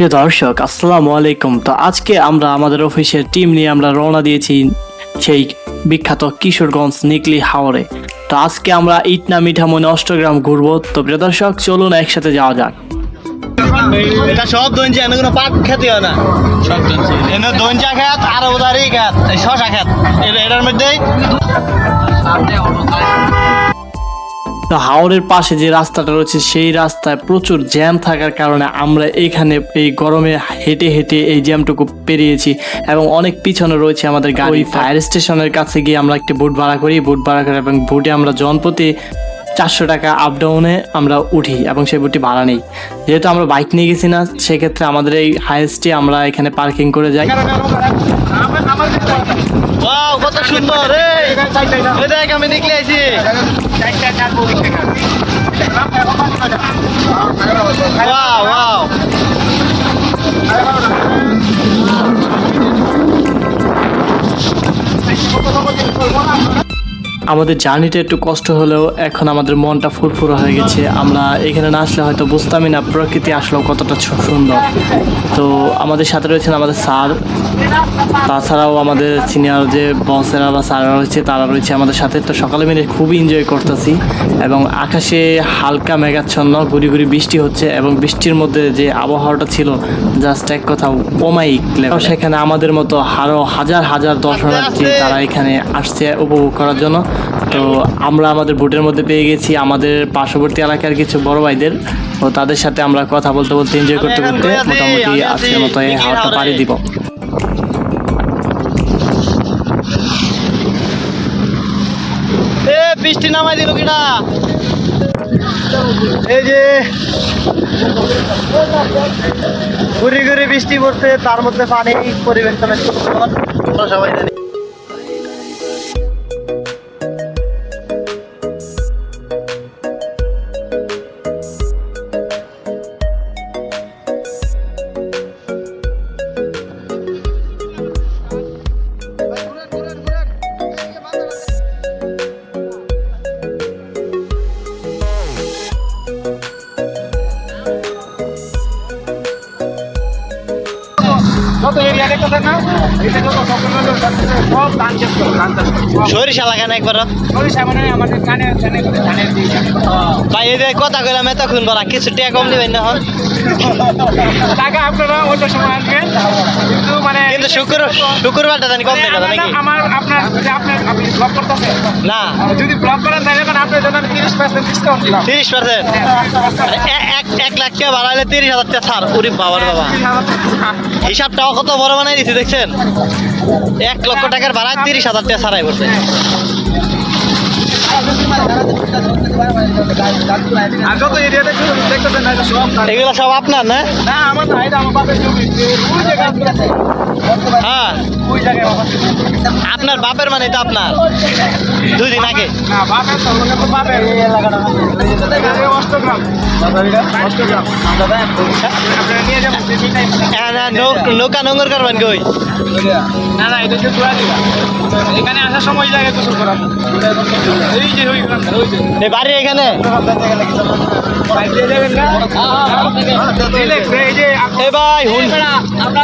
প্রিয় দর্শক আসসালামু আলাইকুম। তো আজকে আমরা আমাদের অফিসের টিম নিয়ে আমরা রওনা দিয়েছি সেই বিখ্যাত কিশোরগঞ্জ নিকলি হাওরে। তো আজকে আমরা ইটনা মিঠামনে অষ্টগ্রাম ঘুরবো। তো প্রিয় দর্শক চলুন একসাথে যাওয়া যাক। এটা সব দঞ্চি এনে কোনো পাট খেতে হয় না। সব দঞ্চি এনে দঞ্চা খেত আর উদারি খেত শশা খেত। এটার মধ্যেই হাওরের পাশে যে রাস্তাটা রয়েছে সেই রাস্তায় প্রচুর জ্যাম থাকার কারণে আমরা এখানে এই গরমে হেঁটে হেঁটে এই জ্যামটুকু পেরিয়েছি এবং অনেক পিছনে রয়েছে আমাদের গাড়ি। ফায়ার স্টেশনের কাছে গিয়ে আমরা একটি বুট ভাড়া করি। বুট ভাড়া করি এবং বুটে আমরা জনপ্রতি চারশো টাকা আপ ডাউনে আমরা উঠি এবং সেই বুটটি ভাড়া নেই। যেহেতু আমরা বাইক নিয়ে গেছি না, সেক্ষেত্রে আমাদের এই হাইস্টে আমরা এখানে পার্কিং করে যাই। কত সুন্দর আমি ওয়াও আমাদের জার্নিটা একটু কষ্ট হলেও এখন আমাদের মনটা ফুরফুরা হয়ে গেছে। আমরা এখানে না আসলে হয়তো বুঝতামই না প্রকৃতি আসলেও কতটা সুন্দর। তো আমাদের সাথে রয়েছেন আমাদের স্যার। তাছাড়াও আমাদের সিনিয়র যে বসেরা বা স্যাররা রয়েছে, তারা রয়েছে আমাদের সাথে। তো সকালে মিলে খুবই এনজয় করতেছি এবং আকাশে হালকা মেঘাচ্ছন্ন, গুড়ি গুড়ি বৃষ্টি হচ্ছে এবং বৃষ্টির মধ্যে যে আবহাওয়াটা ছিল জাস্ট এক কথা ওমাইক সেখানে আমাদের মতো আরও হাজার হাজার দর্শনার্থী তারা এখানে আসছে উপভোগ করার জন্য। তো আমরা আমাদের বুটের মধ্যে পেয়ে গেছি আমাদের পার্শ্ববর্তী এলাকার কিছু বড় ভাইদের। ও তাদের সাথে আমরা কথা বলতে বলতে এনজয় করতে করতে মোটামুটি আজকের মতো এই হাওয়াটা পাড়ি দিব। বৃষ্টি নামাই দিল কিনা? এই যে ঘুরি ঘুরি বৃষ্টি পড়ছে তার মধ্যে পানি পরিবেশটা বেশ সুন্দর। আমরা সবাই জানি। সরিষা লাগান একবার। ভাই এই যে কথা কইলাম এতক্ষণ বলা কিছু টিয়া কম দিবেন না হন টাকা আপনারা অন্য সময় আসবেন। কিন্তু মানে কিন্তু শুক্র শুক্রবারটা জানি কম দেবে নাকি? আমার আপনার আপনার আপনি করতেছেন। না। যদি ব্লক করেন তাহলে মানে আপনার জন্য আমি তিরিশ পার্সেন্ট ডিসকাউন্ট দিলাম। তিরিশ পার্সেন্ট এক এক লাখ টাকা বাড়াইলে তিরিশ হাজার টাকা ছাড়। উরি বাবার বাবা। হিসাবটাও কত বড় বানাই দিছি দেখছেন? এক লক্ষ টাকার ভাড়া তিরিশ হাজার টাকা ছাড়াই পড়ছে এগুলো সব আপনার না? হ্যাঁ। আপনার বাপের মানে এটা আপনার? দুই দিন আগে? না বাপের তো আপনারা নিয়ে যাবেন যে মিঠাই হ্যাঁ, না, নৌ- নৌকা নোংর করবেন কই? না না এটা হচ্ছে পুরা দিবা এখানে আসার সময় এই গোসল করাবো এই যে ওই গ্রামটা, ওই যে। এই বাড়ি এখানে? বাইক দিয়ে যাবেন না? রিল্যাক্স, এই যে এ ভাই হুন। আমরা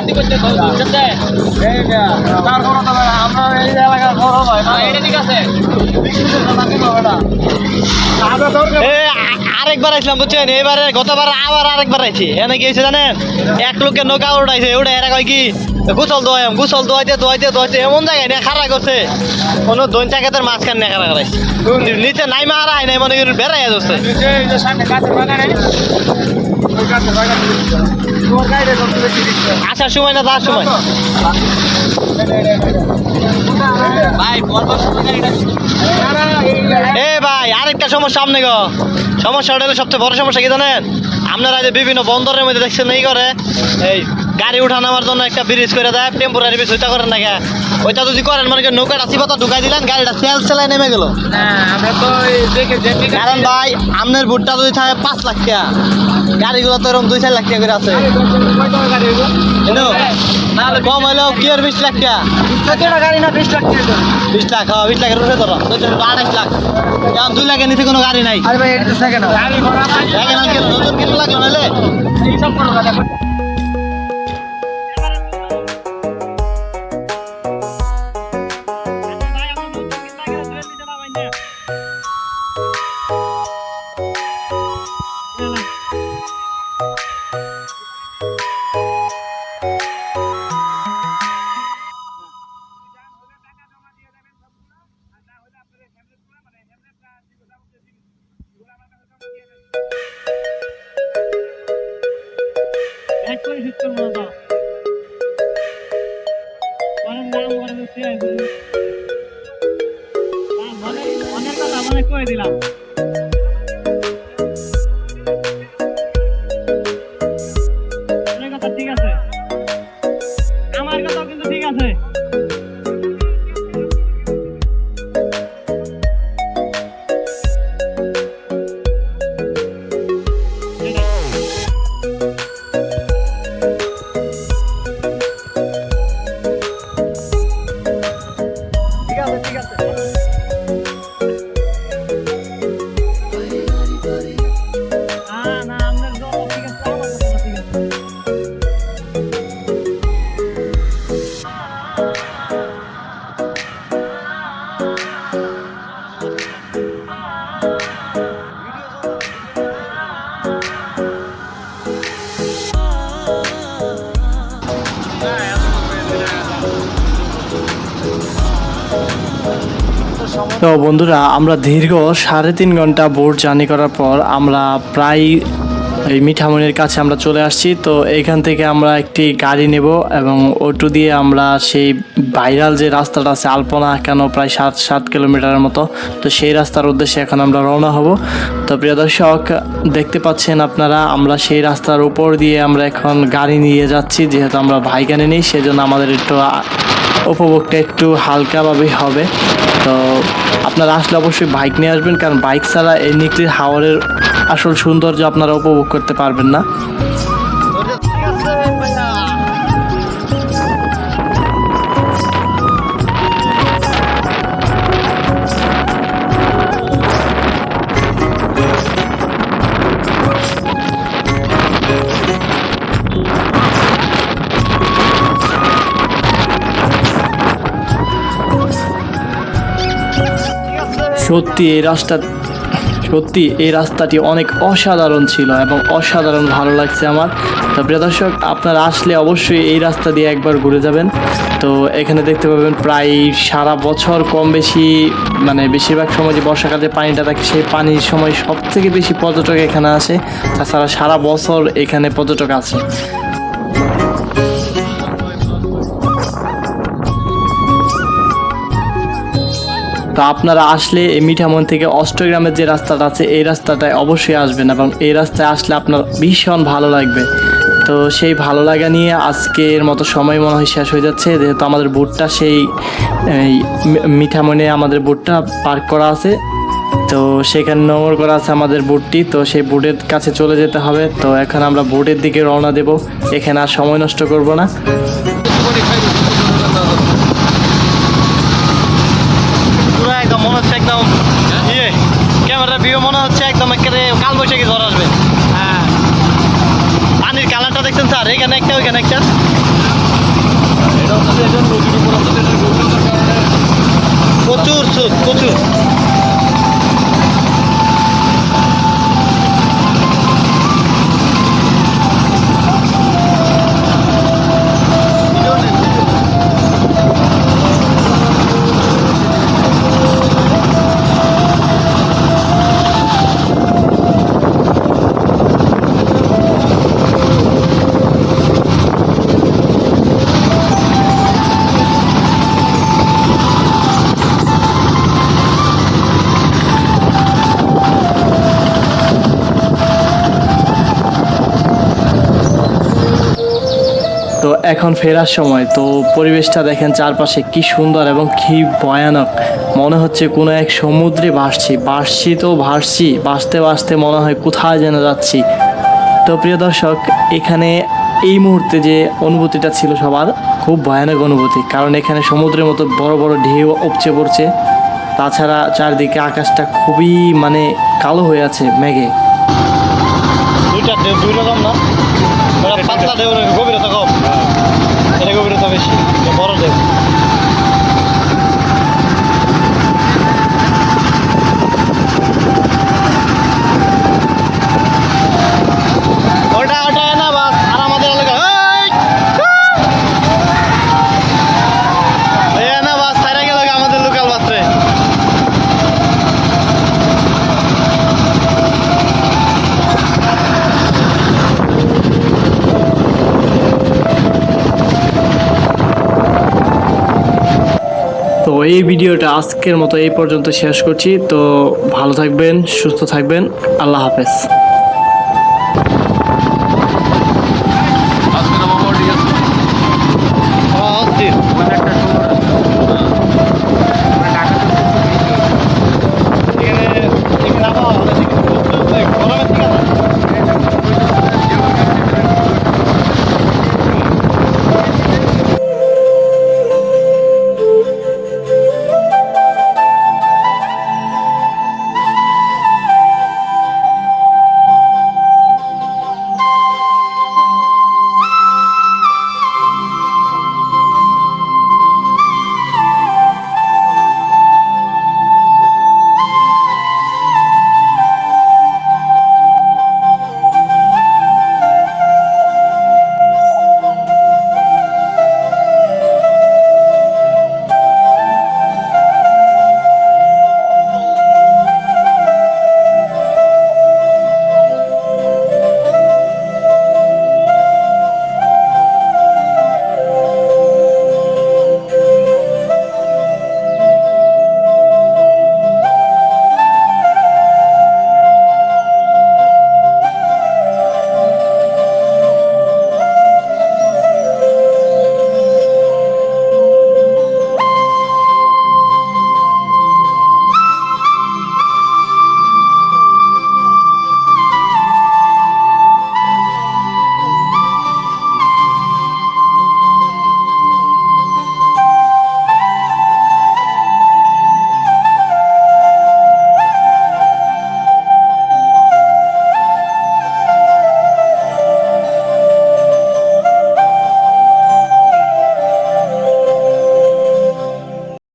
কি করতে এই যে তো আমরা এই এলাকার বড় ভাই না? এটা ঠিক আছে। আ- আরেকবার আসলাম বুঝছেন? এবারে গতবার আবার আরেকবার আইছি। এনে কি হয়েছে জানেন? এক লোকের নৌকা উঠাইছে উঠে এরা কয় কি? গুসল দোয়াম গুসল দোয়াইতে দোয়াইতে দোয়াইতে এমন জায়গায় নিয়ে খাড়া করছে। কোনো দৈন চাকাতের মাঝখান নিয়ে খাড়া করাইছে। নিচে নাই মারা হয় নাই মনে করি বেড়াই যাচ্ছে আসার সময় না যাওয়ার সময়? এ ভাই আরেকটা সমস্যা সামনে গো। সমস্যা হলো সবচেয়ে বড় সমস্যা কি জানেন? আপনারা যে বিভিন্ন বন্দরের মধ্যে দেখছেন এই করে এই গাড়ি উঠা নামার জন্য একটা ব্রিজ করে দেয় টেম্পোরারি ব্রিজ ওইটা করেন না কে? ওইটা যদি করেন মানে নৌকাটা চিপাতা ঢুকাই দিলেন গাড়িটা তেল চালায় নেমে গেল। হ্যাঁ কারণ ভাই আপনার ভুট্টা যদি থাকে পাঁচ লাখ টাকা। গাড়িগুলো তো এরকম দুই চার লাখ টাকা করে আছে। কম হইলেও কি আর বিশ লাখ টাকা? গাড়ি না বিশ লাখ বিশ লাখ হ্যাঁ বিশ লাখের উঠে ধরো। আঠাশ লাখ। এখন দুই লাখের নিচে কোনো গাড়ি নাই। আরে ভাই এটা তো সেকেন্ড গাড়ি ঘোড়া নাই দেখেন নতুন কিছু লাগল নাহলে? করে দিচ্ছি মনে মনের তো বন্ধুরা, আমরা দীর্ঘ সাড়ে তিন ঘণ্টা বোট জার্নি করার পর আমরা প্রায় এই মিঠামনির কাছে আমরা চলে আসছি। তো এখান থেকে আমরা একটি গাড়ি নেব এবং অটো দিয়ে আমরা সেই ভাইরাল যে রাস্তাটা আছে, আলপনা, কেন প্রায় সাত সাত কিলোমিটারের মতো, তো সেই রাস্তার উদ্দেশ্যে এখন আমরা রওনা হব। তো প্রিয় দর্শক, দেখতে পাচ্ছেন আপনারা, আমরা সেই রাস্তার উপর দিয়ে আমরা এখন গাড়ি নিয়ে যাচ্ছি, যেহেতু আমরা ভাইগানে নেই, সেজন্য আমাদের একটু উপভোগটা একটু হালকাভাবে হবে। তো আপনারা আসলে অবশ্যই বাইক নিয়ে আসবেন, কারণ বাইক ছাড়া এই নিকলির হাওয়ারের আসল সৌন্দর্য আপনারা উপভোগ করতে পারবেন না। সত্যি এই রাস্তা, সত্যি এই রাস্তাটি অনেক অসাধারণ ছিল এবং অসাধারণ ভালো লাগছে আমার। তো প্রিয় দর্শক, আপনারা আসলে অবশ্যই এই রাস্তা দিয়ে একবার ঘুরে যাবেন। তো এখানে দেখতে পাবেন প্রায় সারা বছর কম বেশি মানে বেশিরভাগ সময় যে বর্ষাকালে পানিটা থাকে, সেই পানির সময় সব থেকে বেশি পর্যটক এখানে আসে। তাছাড়া সারা বছর এখানে পর্যটক আছে তো আপনারা আসলে এই মিঠামন থেকে অষ্টগ্রামের যে রাস্তাটা আছে, এই রাস্তাটায় অবশ্যই আসবেন এবং এই রাস্তায় আসলে আপনার ভীষণ ভালো লাগবে। তো সেই ভালো লাগা নিয়ে আজকের মতো সময় মনে হয় শেষ হয়ে যাচ্ছে। যেহেতু আমাদের বুটটা সেই মিঠামনে আমাদের বুটটা পার্ক করা আছে। তো সেখানে নোংর করা আছে আমাদের বুটটি। তো সেই বুটের কাছে চলে যেতে হবে। তো এখন আমরা বুটের দিকে রওনা দেব। এখানে আর সময় নষ্ট করব না পুরো একদম মনে হচ্ছে একদম ইয়ে ক্যামেরা ভিউ মনে হচ্ছে একদম একেবারে কাল বৈশাখী ঝড় আসবে। হ্যাঁ। পানির কালারটা দেখছেন স্যার? এখানে একটা ওইখানে একটা। প্রচুর সুদ প্রচুর। তো এখন ফেরার সময়, তো পরিবেশটা দেখেন চারপাশে কি সুন্দর এবং কি ভয়ানক। মনে হচ্ছে কোনো এক সমুদ্রে ভাসছি। ভাসছি তো ভাসছি, ভাসতে ভাসতে মনে হয় কোথায় যেন যাচ্ছি। তো প্রিয় দর্শক, এখানে এই মুহূর্তে যে অনুভূতিটা ছিল সবার, খুব ভয়ানক অনুভূতি। কারণ এখানে সমুদ্রের মতো বড় বড় ঢেউ উপচে পড়ছে। তাছাড়া চারদিকে আকাশটা খুবই মানে কালো হয়ে আছে মেঘে। দুইটা দুই রকম না? পাতলা ঢেউ গভীরতা বেশি এটা এই ভিডিওটা আজকের মতো এই পর্যন্ত শেষ করছি। তো ভালো থাকবেন, সুস্থ থাকবেন। আল্লাহ হাফেজ।